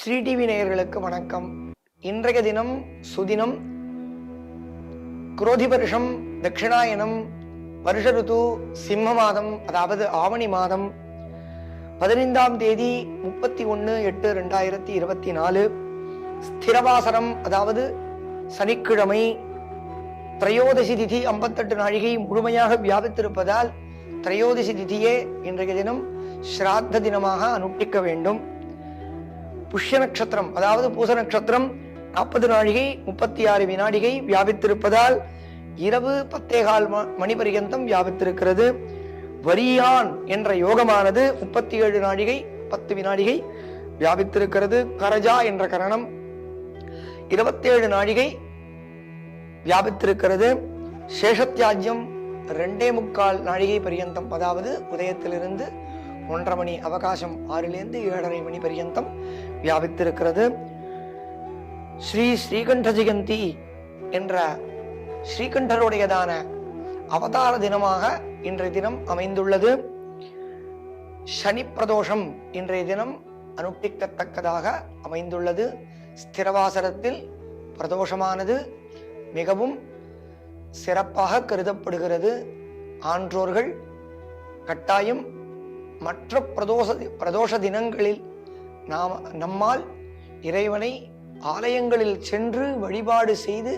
Sri TV நேயர்களுக்கு வணக்கம். இன்றைய தினம் சுதினம் குரோதி வருஷம் தட்சிணாயனம் வருஷ ருது சிம்ம மாதம் அதாவது ஆவணி மாதம் பதினைந்தாம் தேதி முப்பத்தி ஒன்று எட்டு ரெண்டாயிரத்தி இருபத்தி நாலு ஸ்திரவாசரம் அதாவது சனிக்கிழமை திரையோதசி திதி ஐம்பத்தெட்டு நாழிகை முழுமையாக வியாபித்திருப்பதால் திரையோதசி திதியே இன்றைய தினம் ஸ்ராத்த தினமாக அனுஷ்டிக்க வேண்டும். புஷ்ய நட்சத்திரம் அதாவது பூச நட்சத்திரம் நாற்பது நாழிகை முப்பத்தி ஆறு வினாடிகை வியாபித்திருப்பதால் இரவு பத்தேகால் ம- மணி பரியந்தம் வியாபித்திருக்கிறது. வரியான் என்ற யோகமானது முப்பத்தி ஏழு நாழிகை பத்து வினாடிகை வியாபித்திருக்கிறது. கரஜா என்ற கரணம் இருபத்தேழு நாழிகை வியாபித்திருக்கிறது. சேஷத்தியாஜ்யம் ரெண்டே முக்கால் நாழிகை பரியந்தம் அதாவது உதயத்திலிருந்து ஒன்றரை மணி அவகாசம் ஆறிலிருந்து ஏழரை மணி பரியந்தம் வியாபித்திருக்கிறது. ஸ்ரீ ஸ்ரீகண்ட ஜெயந்தி என்ற ஸ்ரீகண்டருடையதான அவதார தினமாக இன்றைய தினம் அமைந்துள்ளது. சனி பிரதோஷம் இன்றைய தினம் அனுஷ்டிக்கத்தக்கதாக அமைந்துள்ளது. ஸ்திரவாசரத்தில் பிரதோஷமானது மிகவும் சிறப்பாக கருதப்படுகிறது. ஆன்றோர்கள் கட்டாயம் மற்ற பிரதோஷ பிரதோஷ தினங்களில் நாம் நம்மால் இறைவனை ஆலயங்களில் சென்று வழிபாடு செய்து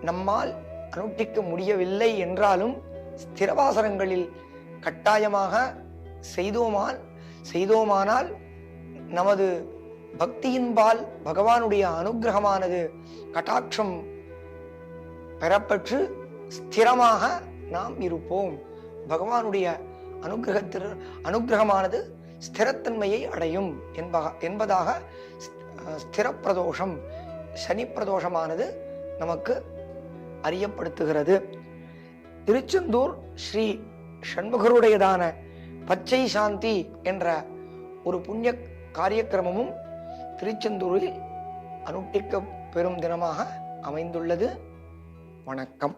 நம்மால் அனுஷ்டிக்க முடியவில்லை என்றாலும் ஸ்திரவாசரங்களில் கட்டாயமாக செய்தோமால் செய்தோமானால் நமது பக்தியின்பால் பகவானுடைய அனுக்கிரகமானது கட்டாட்சம் பெறப்பெற்று ஸ்திரமாக நாம் இருப்போம். பகவானுடைய அனுகிரகத்திற்கு அனுக்கிரகமானது ஸ்திரத்தன்மையை அடையும் என்பக என்பதாக ஸ்திரப்பிரதோஷம் சனி பிரதோஷமானது நமக்கு அறியப்படுத்துகிறது. திருச்செந்தூர் ஸ்ரீ சண்முகருடையதான பச்சை சாந்தி என்ற ஒரு புண்ணிய காரியக்கிரமமும் திருச்செந்தூரில் அனுட்டிக்க பெறும் தினமாக அமைந்துள்ளது. வணக்கம்.